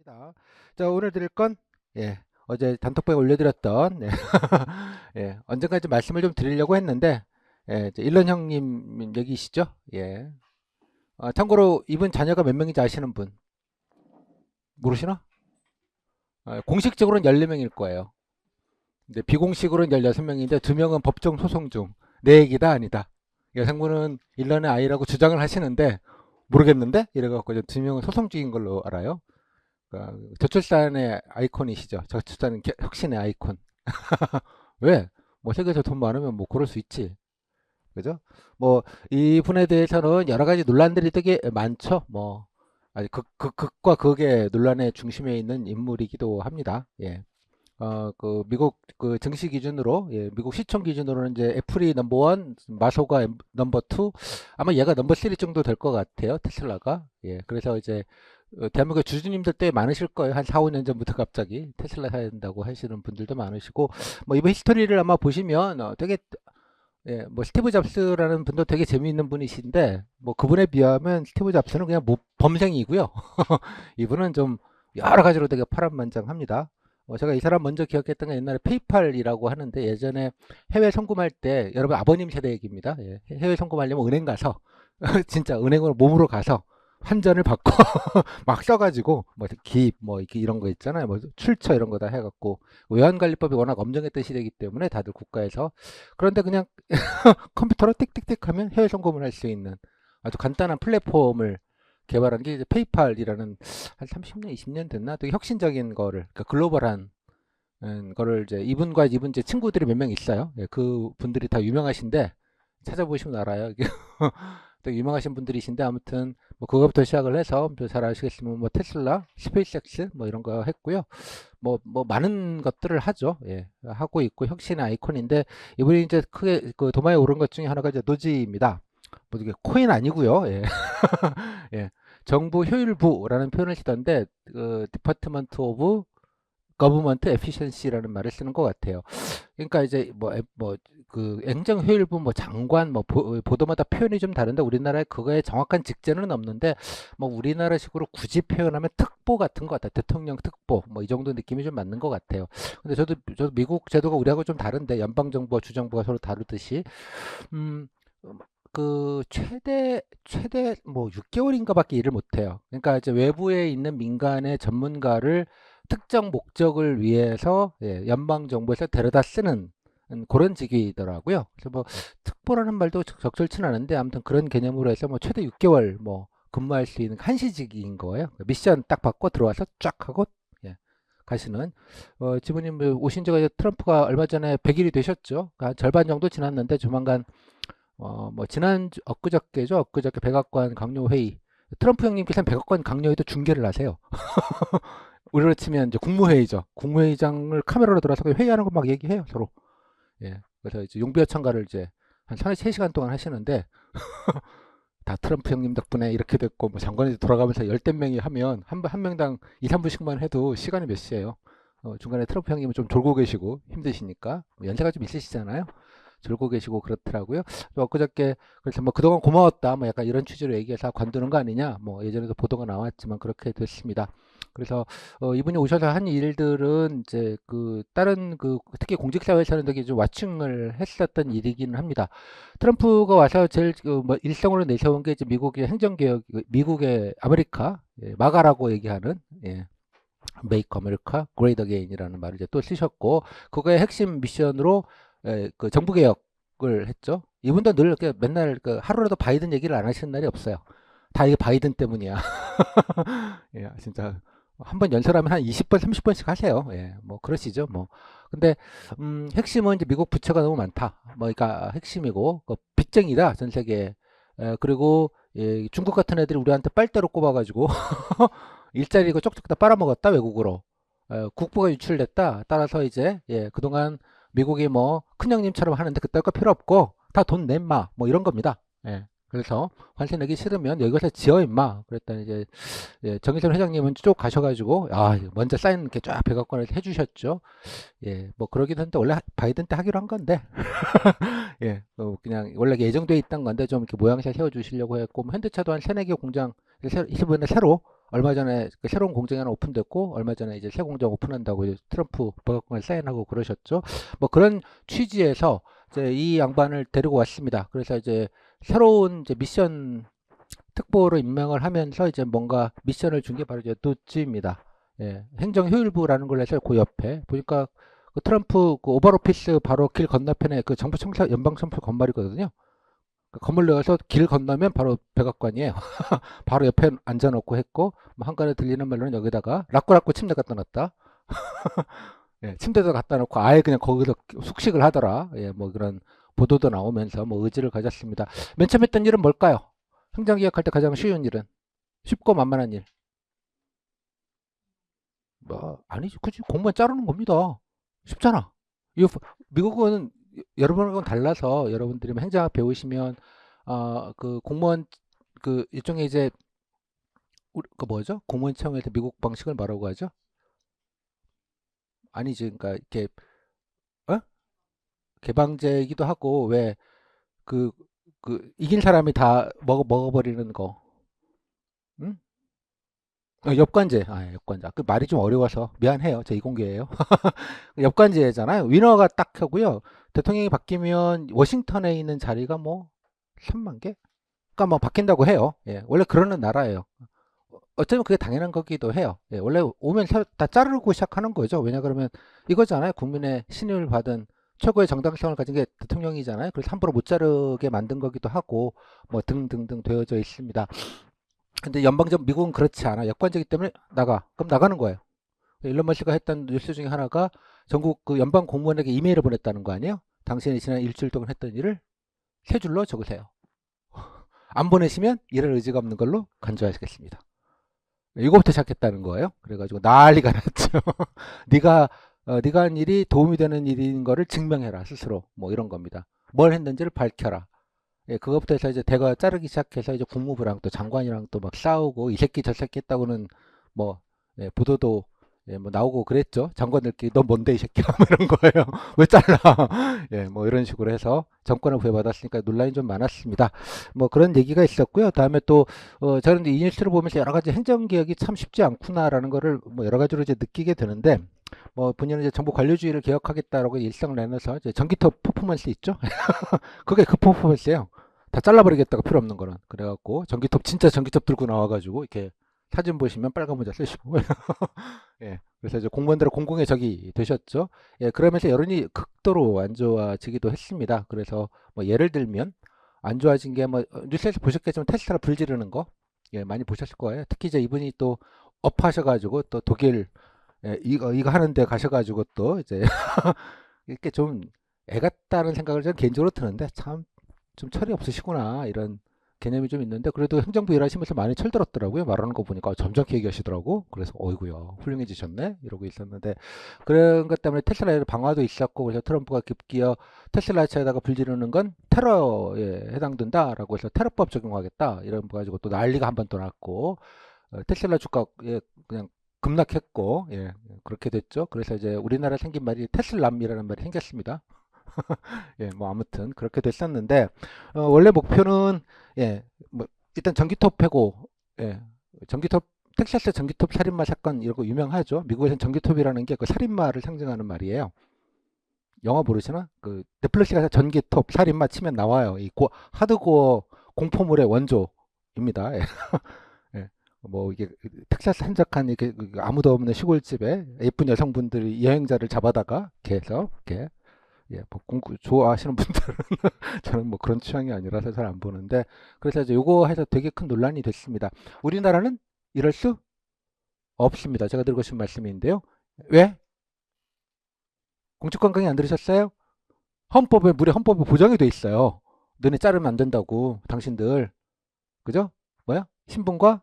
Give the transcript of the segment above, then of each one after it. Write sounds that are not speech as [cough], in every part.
입니다. 자, 오늘 드릴 건, 예, 어제 단톡방에 올려드렸던, 예, [laughs] 예, 언젠까지 말씀을 좀 드리려고 했는데, 예, 일런 형님 여기시죠? 예. 아, 참고로 이분 자녀가 몇 명인지 아시는 분? 모르시나? 아, 공식적으로는 14명일 거예요. 근데 비공식으로는 16명인데 두 명은 법정 소송 중. 내 얘기다 아니다. 여성분은 일런의 아이라고 주장을 하시는데 모르겠는데 이래갖고 이제 두 명은 소송 중인 걸로 알아요. 그러니까 저출산의 아이콘이시죠. 저출산 개- 혁신의 아이콘. [laughs] 왜? 뭐 세계에서 돈 많으면 뭐 그럴 수 있지. 그죠? 뭐 이분에 대해서는 여러 가지 논란들이 되게 많죠. 뭐 아니 극, 극, 극과 극의 논란의 중심에 있는 인물이기도 합니다. 예. 어, 그 미국 그 증시 기준으로 예, 미국 시총 기준으로는 이제 애플이 넘버 원, 마소가 엠- 넘버 투, 아마 얘가 넘버 쓰리 정도 될 것 같아요. 테슬라가. 예. 그래서 이제 어, 대한민국 주주님들 꽤 많으실 거예요. 한 4, 5년 전부터 갑자기 테슬라 사야 된다고 하시는 분들도 많으시고, 뭐 이번 히스토리를 아마 보시면 어, 되게 예, 뭐 스티브 잡스라는 분도 되게 재미있는 분이신데, 뭐 그분에 비하면 스티브 잡스는 그냥 뭐 범생이고요. [laughs] 이분은 좀 여러 가지로 되게 파란만장합니다. 어, 제가 이 사람 먼저 기억했던 게 옛날에 페이팔이라고 하는데 예전에 해외 송금할 때 여러분 아버님 세대 얘기입니다. 예, 해외 송금하려면 은행 가서 [laughs] 진짜 은행으로 몸으로 가서 환전을 받고 [laughs] 막 써가지고 뭐 기입 뭐 이렇게 이런 거 있잖아요. 뭐 출처 이런 거 다 해갖고 외환관리법이 워낙 엄정했던 시대이기 때문에 다들 국가에서 그런데 그냥 [laughs] 컴퓨터로 띡띡띡 하면 해외 송금을 할 수 있는 아주 간단한 플랫폼을 개발한 게 이제 페이팔이라는 한 30년, 20년 됐나? 되게 혁신적인 거를 그러니까 글로벌한 음, 거를 이제 이분과 이분 제 친구들이 몇 명 있어요. 예, 그 분들이 다 유명하신데 찾아보시면 알아요. 되게 유명하신 분들이신데 아무튼 뭐 그거부터 시작을 해서 또잘 아시겠지만 뭐 테슬라, 스페이스X 뭐 이런 거 했고요. 뭐 뭐 많은 것들을 하죠. 예. 하고 있고 혁신의 아이콘인데 이분이 이제 크게 그 도마에 오른 것 중에 하나가 이제 노지입니다. 뭐 이게 코인 아니고요. 예. [laughs] 예. 정부 효율부라는 표현을 쓰던데 그 디파트먼트 오브 거버먼트 에피션시라는 말을 쓰는 것 같아요. 그러니까 이제 뭐 뭐 그 행정 효율부 뭐 장관 뭐 보, 보도마다 표현이 좀 다른데 우리나라에 그거에 정확한 직제는 없는데 뭐 우리나라식으로 굳이 표현하면 특보 같은 것 같아요. 대통령 특보 뭐 이 정도 느낌이 좀 맞는 것 같아요. 근데 저도 저도 미국 제도가 우리하고 좀 다른데 연방 정부와 주 정부가 서로 다르듯이 음. 그 최대 최대 뭐 6개월인가밖에 일을 못 해요. 그러니까 이제 외부에 있는 민간의 전문가를 특정 목적을 위해서 예, 연방 정부에서 데려다 쓰는 음, 그런 직위더라고요. 그래서 뭐 특보라는 말도 적- 적절치는 않은데 아무튼 그런 개념으로 해서 뭐 최대 6개월 뭐 근무할 수 있는 한시직인 거예요. 미션 딱 받고 들어와서 쫙 하고 예, 가시는 어, 지부님 뭐 오신 지가 트럼프가 얼마 전에 100일이 되셨죠. 그러니까 절반 정도 지났는데 조만간 어, 뭐 지난 주- 엊그저께죠. 엊그저께 백악관 강요 회의. 트럼프 형님께서는 백악관 강요회도 중계를 하세요. [laughs] 우리로 치면 이제 국무회의죠. 국무회의장을 카메라로 들어서 회의하는 거 막 얘기해요, 서로. 예. 그래서 이제 용비어 참가를 이제 한 3시간 동안 하시는데 [laughs] 다 트럼프 형님 덕분에 이렇게 됐고 뭐 장관이 돌아가면서 열댓 명이 하면 한, 한 명당 2, 3분씩만 해도 시간이 몇 시예요. 어, 중간에 트럼프 형님은 좀 졸고 계시고 힘드시니까 뭐 연세가 좀 있으시잖아요. 졸고 계시고 그렇더라고요. 또 엊그저께 그래서 뭐 그동안 고마웠다 뭐 약간 이런 취지로 얘기해서 관두는 거 아니냐 뭐 예전에도 보도가 나왔지만 그렇게 됐습니다. 그래서 어, 이분이 오셔서 한 일들은 이제 그 다른 그 특히 공직사회에서는 되게 좀 와칭을 했었던 일이기는 합니다. 트럼프가 와서 제일 그 뭐 일성으로 내세운 게 이제 미국의 행정개혁, 미국의 아메리카 예, 마가라고 얘기하는 예. Make America Great Again이라는 말을 이제 또 쓰셨고 그거의 핵심 미션으로 에, 그 정부 개혁을 했죠. 이분도 늘 이렇게 맨날 그 하루라도 바이든 얘기를 안 하시는 날이 없어요. 다 이게 바이든 때문이야. [laughs] 예, 진짜 한 번 연설하면 한 20번, 30번씩 하세요. 예, 뭐 그러시죠. 뭐 근데 음, 핵심은 이제 미국 부채가 너무 많다. 뭐 그러니까 핵심이고 그 빚쟁이다 전 세계에. 에, 그리고 예, 중국 같은 애들이 우리한테 빨대로 꼽아가지고 [laughs] 일자리 이거 쪽쪽 다 빨아먹었다 외국으로. 에, 국부가 유출됐다. 따라서 이제 예, 그동안 미국이 뭐 큰형님처럼 하는데 그딴 거 필요 없고 다 돈 낸마 뭐 이런 겁니다. 예. 그래서 관세 내기 싫으면 여기 가서 지어 임마. 그랬더니 이제 예, 정의선 회장님은 쭉 가셔가지고 아 먼저 사인 이렇게 쫙 백악관에서 해주셨죠. 예, 뭐 그러긴 한데 원래 하- 바이든 때 하기로 한 건데 [laughs] 예, 어, 그냥 원래 예정돼 있던 건데 좀 이렇게 모양새 세워주시려고 했고 뭐 현대차도 한 세네 개 공장 새- 이번에 새로 얼마 전에 그 새로운 공장이 하나 오픈됐고 얼마 전에 이제 새 공장 오픈한다고 이제 트럼프 백악관에 사인하고 그러셨죠. 뭐 그런 취지에서 이제 이 양반을 데리고 왔습니다. 그래서 이제 새로운 이제 미션 특보로 임명을 하면서 이제 뭔가 미션을 준 게 바로 이제 노츠입니다. 예, 행정효율부라는 걸 해서 그 옆에 보니까 그 트럼프 그 오발 오피스 바로 길 건너편에 그 정부 청사 연방 청사 건물이거든요. 그 건물 내어서 길 건너면 바로 백악관이에요. [laughs] 바로 옆에 앉아놓고 했고 뭐 한간에 들리는 말로는 여기다가 라꾸라꾸 침대 갖다 놨다. [laughs] 예, 침대도 갖다 놓고 아예 그냥 거기서 숙식을 하더라. 예, 뭐 그런 보도도 나오면서 뭐 의지를 가졌습니다. 맨 처음 했던 일은 뭘까요? 행정개혁할 때 가장 쉬운 일은 쉽고 만만한 일. 뭐 아니지, 그지 공무원 자르는 겁니다. 쉽잖아. 이거 미국은 여러분하고는 달라서 여러분들이 뭐 행정학 배우시면 어, 그 공무원 그 일종의 이제 그 뭐죠? 공무원 채용에서 미국 방식을 뭐라고 하죠? 아니지, 그러니까 이렇게 어? 개방제이기도 하고 왜그 그 이긴 사람이 다 먹어 먹어버리는 거. 응? 어, 엽관제. 아, 예, 엽관제. 그 말이 좀 어려워서 미안해요. 저 이공계예요. [laughs] 엽관제잖아요. 위너가 딱 하고요. 대통령이 바뀌면 워싱턴에 있는 자리가 뭐 3만 개? 그러니까 뭐 바뀐다고 해요. 예, 원래 그러는 나라예요. 어쩌면 그게 당연한 거기도 해요. 예, 원래 오면 사- 다 자르고 시작하는 거죠. 왜냐 그러면 이거잖아요. 국민의 신임을 받은 최고의 정당성을 가진 게 대통령이잖아요. 그래서 함부로 못 자르게 만든 거기도 하고 뭐 등등등 되어져 있습니다. 근데 연방적 미국은 그렇지 않아. 여권제이기 때문에 나가. 그럼 나가는 거예요. 일론 머스크가 했던 뉴스 중에 하나가 전국 그 연방 공무원에게 이메일을 보냈다는 거 아니에요? 당신이 지난 일주일 동안 했던 일을 세 줄로 적으세요. [laughs] 안 보내시면 일할 의지가 없는 걸로 간주하시겠습니다. 이거부터 시작했다는 거예요. 그래가지고 난리가 났죠. [laughs] 네가 어, 네가 한 일이 도움이 되는 일인 거를 증명해라 스스로. 뭐 이런 겁니다. 뭘 했는지를 밝혀라. 예, 그것부터 해서 이제 대가 자르기 시작해서 이제 국무부랑 또 장관이랑 또 막 싸우고 이 새끼 저 새끼 했다고는 뭐 예, 보도도 예, 뭐 나오고 그랬죠. 장관들끼리 너 뭔데 이 새끼야 [laughs] 뭐 이런 거예요. [laughs] 왜 잘라? [laughs] 예, 뭐 이런 식으로 해서 정권을 부여받았으니까 논란이 좀 많았습니다. 뭐 그런 얘기가 있었고요. 다음에 또 어, 저는 이 뉴스를 보면서 여러 가지 행정 개혁이 참 쉽지 않구나라는 거를 뭐 여러 가지로 이제 느끼게 되는데 뭐 본인은 이제 정부 관료주의를 개혁하겠다라고 일성을 내면서 이제 전기톱 퍼포먼스 있죠? [laughs] 그게 그 퍼포먼스예요. 다 잘라버리겠다고 필요 없는 거는. 그래갖고 전기톱 진짜 전기톱 들고 나와가지고 이렇게 사진 보시면 빨간 모자 쓰시고. [laughs] 예. 그래서 이제 공무원들의 공공의 적이 되셨죠? 예 그러면서 여론이 극도로 안 좋아지기도 했습니다. 그래서 뭐 예를 들면 안 좋아진 게 뭐 뉴스에서 보셨겠지만 테슬라 불 지르는 거? 예 많이 보셨을 거예요. 특히 이제 이분이 또 업하셔가지고 또 독일 예, 이거 이거 하는데 가셔가지고 또 이제 [laughs] 이렇게 좀 애 같다는 생각을 저는 개인적으로 드는데 참 좀 철이 없으시구나 이런 개념이 좀 있는데 그래도 행정부 일하시면서 많이 철들었더라고요. 말하는 거 보니까 점잖게 얘기하시더라고. 그래서 어이구야 훌륭해지셨네? 이러고 있었는데 그런 것 때문에 테슬라의 방화도 있었고 그래서 트럼프가 급기어 테슬라 차에다가 불지르는 건 테러에 해당된다라고 해서 테러법 적용하겠다 이런 거 가지고 또 난리가 한 번 또 났고 어, 테슬라 주가에 그냥 급락했고 예 그렇게 됐죠 그래서 이제 우리나라 생긴 말이 테슬람이라는 말이 생겼습니다 [laughs] 예, 뭐 아무튼 그렇게 됐었는데 어, 원래 목표는 예, 뭐 일단 전기톱 패고 예, 전기톱 텍사스 전기톱 살인마 사건 거 유명하죠. 미국에서는 전기톱이라는 게 그 살인마를 상징하는 말이에요. 영화 모르시나? 그 넷플릭스가 전기톱 살인마 치면 나와요. 이 고, 하드코어 공포물의 원조입니다. [laughs] 뭐 이게 텍사스 한적한 이게 그 아무도 없는 시골집에 예쁜 여성분들이 여행자를 잡아다가 계속 이렇게 예, 뭐 공부 좋아하시는 분들은 [laughs] 저는 뭐 그런 취향이 아니라서 잘 안 보는데 그래서 이제 요거 해서 되게 큰 논란이 됐습니다. 우리나라는 이럴 수 없습니다. 제가 드리고 싶은 말씀인데요. 왜? 공직권 강의 안 들으셨어요? 헌법에 무려 헌법에 보장이 돼 있어요. 너네 자르면 안 된다고 당신들 그죠? 뭐야? 신분과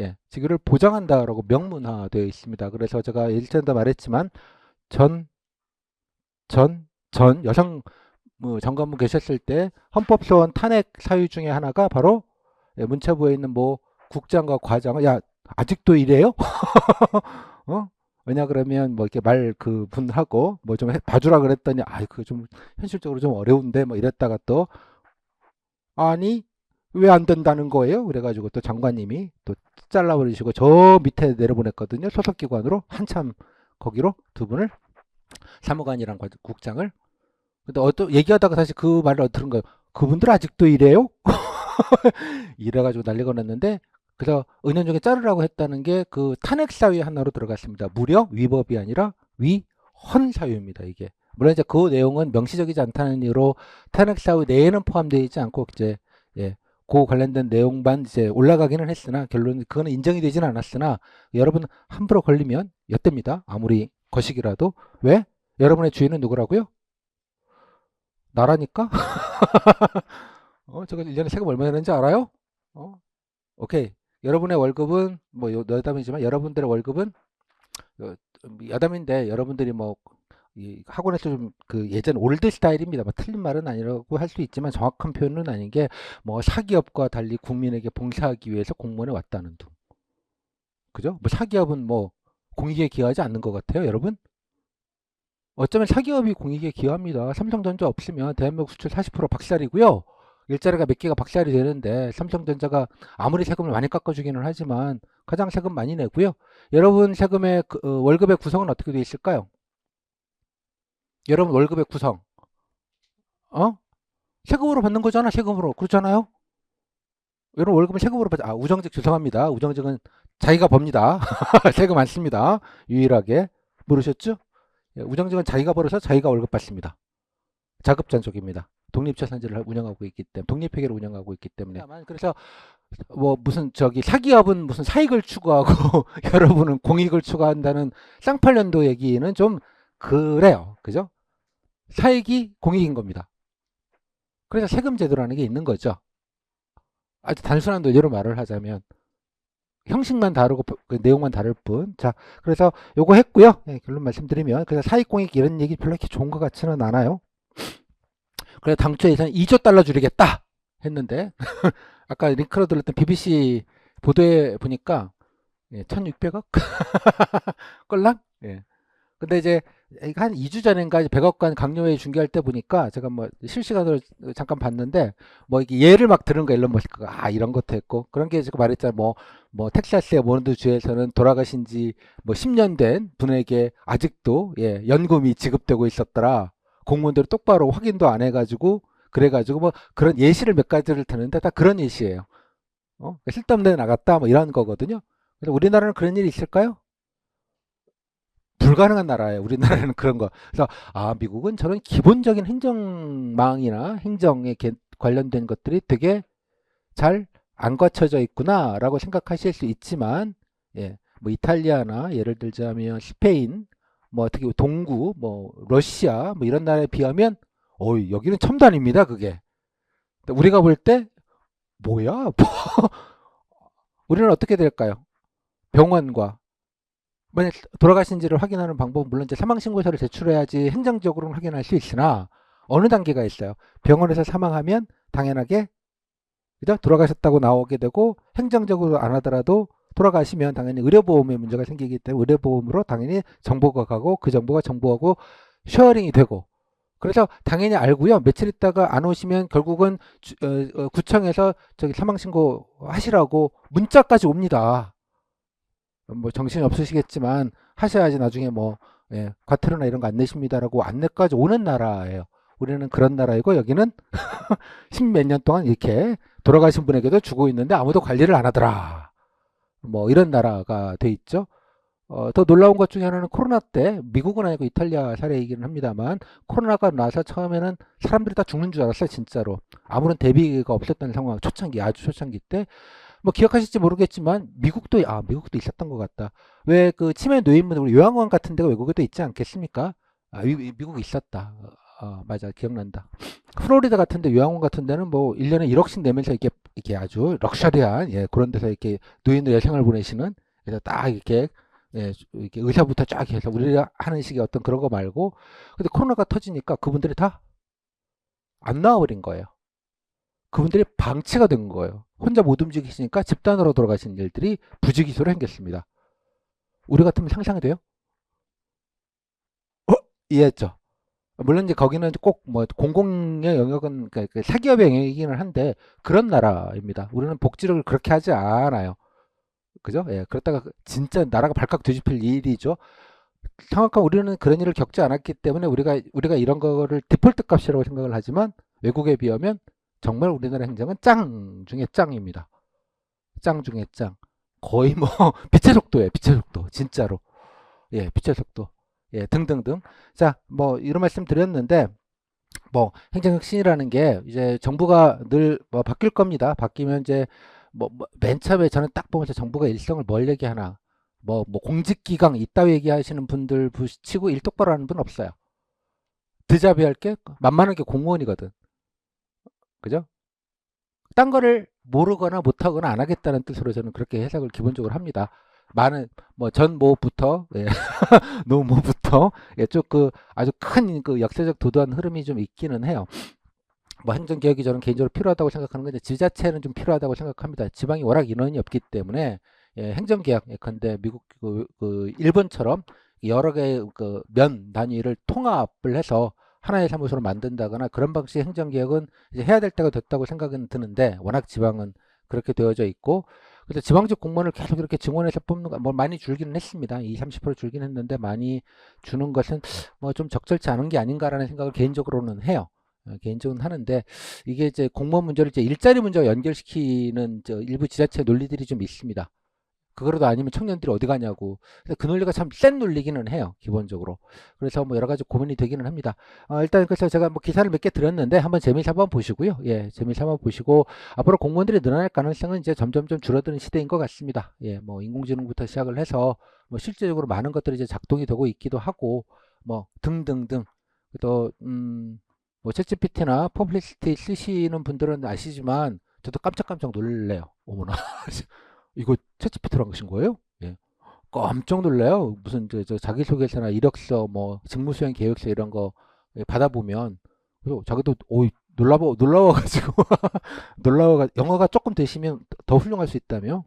예, 직위를 보장한다라고 명문화되어 있습니다. 그래서 제가 일전에도 말했지만 전 전, 전 여성 뭐 정관부 계셨을 때 헌법소원 탄핵 사유 중에 하나가 바로 예, 문체부에 있는 뭐 국장과 과장 야 아직도 이래요? [laughs] 어? 왜냐 그러면 뭐 이렇게 말 그 분하고 뭐 좀 봐주라 그랬더니 아이 그좀 현실적으로 좀 어려운데 뭐 이랬다가 또 아니 왜 안 된다는 거예요? 그래가지고 또 장관님이 또 잘라버리시고 저 밑에 내려보냈거든요. 소속기관으로 한참 거기로 두 분을 사무관이랑 과- 국장을. 근데 어떤 얘기하다가 다시 그 말을 들은 거예요. 그분들 아직도 이래요? [laughs] 이래가지고 난리가 났는데 그래서 은연중에 자르라고 했다는 게 그 탄핵 사유 하나로 들어갔습니다. 무려 위법이 아니라 위헌 사유입니다. 이게 물론 이제 그 내용은 명시적이지 않다는 이유로 탄핵 사유 내에는 포함되어 있지 않고 이제 예, 그 관련된 내용만 이제 올라가기는 했으나 결론 그거는 인정이 되지는 않았으나 여러분 함부로 걸리면 엿됩니다. 아무리 거식이라도 왜? 여러분의 주인은 누구라고요? 나라니까? [laughs] 어, 저거 1년에 세금 얼마 내는지 알아요? 어? 오케이. 여러분의 월급은 뭐 요- 여담이지만 여러분들의 월급은 어, 여담인데 여러분들이 뭐이 학원에서 좀 그 예전 올드 스타일입니다. 뭐 틀린 말은 아니라고 할 수 있지만 정확한 표현은 아닌 게 뭐 사기업과 달리 국민에게 봉사하기 위해서 공무원에 왔다는 둥. 그죠? 뭐 사기업은 뭐 공익에 기여하지 않는 것 같아요, 여러분? 어쩌면 사기업이 공익에 기여합니다. 삼성전자 없으면 대한민국 수출 40% 박살이고요. 일자리가 몇 개가 박살이 되는데 삼성전자가 아무리 세금을 많이 깎아주기는 하지만 가장 세금 많이 내고요. 여러분 세금의 그, 어, 월급의 구성은 어떻게 되어 있을까요? 여러분 월급의 구성. 어? 세금으로 받는 거잖아 세금으로. 그렇잖아요? 여러분 월급은 세금으로 받아 아 우정직 죄송합니다. 우정직은 자기가 법니다. [laughs] 세금 안 씁니다. 유일하게. 모르셨죠? 예, 우정직은 자기가 벌어서 자기가 월급 받습니다. 자급잔족입니다. 독립자산제를 운영하고 있기 때문에 독립회계를 운영하고 있기 때문에. 그래서 뭐 무슨 저기 사기업은 무슨 사익을 추구하고 [laughs] 여러분은 공익을 추구한다는 쌍팔년도 얘기는 좀 그래요. 그죠? 사익이 공익인 겁니다. 그래서 세금 제도라는 게 있는 거죠. 아주 단순한 논리로 말을 하자면 형식만 다르고 그 내용만 다를 뿐. 자, 그래서 요거 했고요. 예, 결론 말씀드리면 그래서 사익 공익 이런 얘기 별로 이렇게 좋은 것 같지는 않아요. 그래서 당초 예산 2조 달러 줄이겠다 했는데 [laughs] 아까 링크로 들었던 BBC 보도에 보니까 예, 1,600억 [laughs] 꼴랑? 예. 근데 이제 한 2주 전인가 100억간 강요회 중계할 때 보니까 제가 뭐 실시간으로 잠깐 봤는데 뭐 이게 예를 막 들은 거 일론 머스크가 아 이런 것도 했고 그런 게 지금 말했잖아요. 뭐 뭐 텍사스의 모런드 주에서는 돌아가신 지 뭐 10년 된 분에게 아직도 예 연금이 지급되고 있었더라. 공무원들 똑바로 확인도 안 해가지고 그래가지고 뭐 그런 예시를 몇 가지를 드는데 다 그런 예시예요. 어? 쓸데없는 데 나갔다 뭐 이런 거거든요. 그래서 우리나라는 그런 일이 있을까요? 불가능한 나라예요. 우리나라는 그런 거. 그래서 아 미국은 저런 기본적인 행정망이나 행정에 개- 관련된 것들이 되게 잘 안 갖춰져 있구나라고 생각하실 수 있지만 예, 뭐 이탈리아나 예를 들자면 스페인, 뭐 어떻게 동구, 뭐 러시아 뭐 이런 나라에 비하면 어 여기는 첨단입니다. 그게 우리가 볼 때 뭐야? [laughs] 우리는 어떻게 될까요? 병원과 만약 돌아가신지를 확인하는 방법은 물론 이제 사망신고서를 제출해야지 행정적으로는 확인할 수 있으나 어느 단계가 있어요. 병원에서 사망하면 당연하게 그죠? 돌아가셨다고 나오게 되고 행정적으로 안 하더라도 돌아가시면 당연히 의료보험에 문제가 생기기 때문에 의료보험으로 당연히 정보가 가고 그 정보가 정보하고 쉐어링이 되고 그래서 당연히 알고요. 며칠 있다가 안 오시면 결국은 주- 어, 어, 구청에서 저기 사망신고 하시라고 문자까지 옵니다. 뭐 정신이 없으시겠지만 하셔야지 나중에 뭐 예, 과태료나 이런 거 안 내십니다라고 안내까지 오는 나라예요. 우리는 그런 나라이고 여기는 [laughs] 십몇 년 동안 이렇게 돌아가신 분에게도 주고 있는데 아무도 관리를 안 하더라. 뭐 이런 나라가 돼 있죠. 어, 더 놀라운 것 중에 하나는 코로나 때 미국은 아니고 이탈리아 사례이기는 합니다만 코로나가 나서 처음에는 사람들이 다 죽는 줄 알았어요 진짜로 아무런 대비가 없었던 상황 초창기 아주 초창기 때 뭐 기억하실지 모르겠지만 미국도 아 미국도 있었던 것 같다. 왜 그 치매 노인분 우리 요양원 같은 데가 외국에도 있지 않겠습니까? 아 미, 미국 있었다. 어, 어, 맞아. 기억난다. 플로리다 같은 데 요양원 같은 데는 뭐 1년에 1억씩 내면서 이렇게 이렇게 아주 럭셔리한 예 그런 데서 이렇게 노인들 여생을 보내시는 그래서 딱 이렇게 예, 이렇게 의사부터 쫙 해서 우리가 하는 식의 어떤 그런 거 말고 근데 코로나가 터지니까 그분들이 다 안 나와버린 거예요. 그분들이 방치가 된 거예요. 혼자 못 움직이시니까 집단으로 돌아가신 일들이 부지기수로 생겼습니다. 우리 같으면 상상이 돼요? 어? 이해했죠? 물론 이제 거기는 꼭 뭐 공공의 영역은 그러니까 그 사기업의 영역이기는 한데 그런 나라입니다. 우리는 복지를 그렇게 하지 않아요. 그죠? 예, 그렇다가 그 진짜 나라가 발칵 뒤집힐 일이죠. 정확한 우리는 그런 일을 겪지 않았기 때문에 우리가 우리가 이런 거를 디폴트 값이라고 생각을 하지만 외국에 비하면 정말 우리나라 행정은 짱 중에 짱입니다. 짱 중에 짱. 거의 뭐 빛의 속도예요. 빛의 속도. 진짜로. 예, 빛의 속도. 예, 등등등. 자, 뭐 이런 말씀 드렸는데 뭐 행정혁신이라는 게 이제 정부가 늘 뭐 바뀔 겁니다. 바뀌면 이제 뭐 맨 처음에 저는 딱 보면서 정부가 일성을 뭘 얘기하나 뭐, 뭐 공직기강 이따위 얘기하시는 분들 치고 일 똑바로 하는 분 없어요. 드자비 할게 만만하게 공무원이거든. 그죠? 딴 거를 모르거나 못하거나 안 하겠다는 뜻으로 저는 그렇게 해석을 기본적으로 합니다. 많은 뭐 전모부터 예, [laughs] 노모부터 예, 쭉그 아주 큰 그 역사적 도도한 흐름이 좀 있기는 해요. 뭐 행정 개혁이 저는 개인적으로 필요하다고 생각하는 건데 지자체는 좀 필요하다고 생각합니다. 지방이 워낙 인원이 없기 때문에 예, 행정 개혁 예컨대 미국 그, 그 일본처럼 여러 개의 그 면 단위를 통합을 해서 하나의 사무소로 만든다거나 그런 방식의 행정개혁은 이제 해야 될 때가 됐다고 생각은 드는데 워낙 지방은 그렇게 되어져 있고 그래서 지방직 공무원을 계속 이렇게 증원해서 뽑는 거뭐 많이 줄기는 했습니다. 2, 30% 줄긴 했는데 많이 주는 것은 뭐 좀 적절치 않은 게 아닌가라는 생각을 개인적으로는 해요. 어, 개인적으로는 하는데 이게 이제 공무원 문제를 이제 일자리 문제와 연결시키는 저 일부 지자체 논리들이 좀 있습니다. 그거라도 아니면 청년들이 어디 가냐고. 그 논리가 참 센 논리기는 해요, 기본적으로. 그래서 뭐 여러 가지 고민이 되기는 합니다. 어, 일단 그래서 제가 뭐 기사를 몇 개 드렸는데 한번 재미삼아 보시고요. 예, 재미삼아 보시고 앞으로 공무원들이 늘어날 가능성은 이제 점점점 줄어드는 시대인 것 같습니다. 예, 뭐 인공지능부터 시작을 해서 뭐 실제적으로 많은 것들이 이제 작동이 되고 있기도 하고 뭐 등등등. 또 음, 뭐 챗GPT나 퍼블리시티 쓰시는 분들은 아시지만 저도 깜짝깜짝 놀래요. 어머나. [laughs] 이거 채찌피트로 한 것인 거예요? 예. 깜짝 놀래요. 무슨 저, 저 자기소개서나 이력서, 뭐 직무수행 계획서 이런 거 예, 받아보면 그리고 자기도 오 놀라워 놀라워가지고 [laughs] 놀라워가 영어가 조금 되시면 더 훌륭할 수 있다며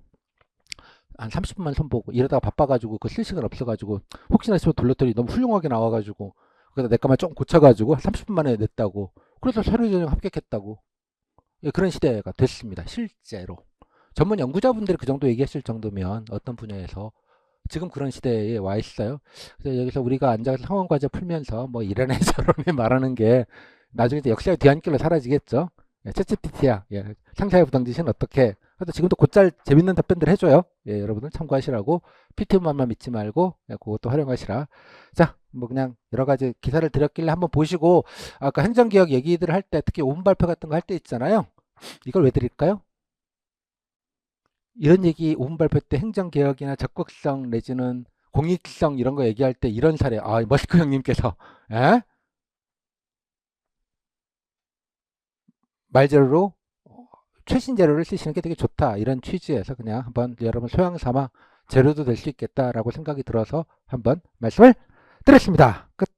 한 30분만 손보고 이러다가 바빠가지고 그 쓸 시간 없어가지고 혹시나 싶어 돌렸더니 너무 훌륭하게 나와가지고 그래서 내 것만 좀 고쳐가지고 30분 만에 냈다고 그래서 서류 전형 합격했다고 예, 그런 시대가 됐습니다 실제로 전문 연구자분들이 그 정도 얘기했을 정도면 어떤 분야에서 지금 그런 시대에 와 있어요. 그래서 여기서 우리가 앉아서 상황 과제 풀면서 뭐 이러네 [laughs] 저러네 말하는 게 나중에 역사의 뒤안길로 사라지겠죠. 예, 채찌피티야. 예, 상사의 부당짓은 어떻게? 그래도 지금도 곧잘 재밌는 답변들 해줘요. 예, 여러분들 참고하시라고 PT만만 믿지 말고 예, 그것도 활용하시라. 자, 뭐 그냥 여러 가지 기사를 드렸길래 한번 보시고 아까 행정개혁 얘기들 할 때 특히 오분 발표 같은 거 할 때 있잖아요. 이걸 왜 드릴까요? 이런 얘기 오분 발표 때 행정개혁이나 적극성 내지는 공익성 이런 거 얘기할 때 이런 사례. 아 머스크 형님께서. 에? 말재료로 최신 재료를 쓰시는 게 되게 좋다. 이런 취지에서 그냥 한번 여러분 소양 삼아 재료도 될 수 있겠다라고 생각이 들어서 한번 말씀을 드렸습니다. 끝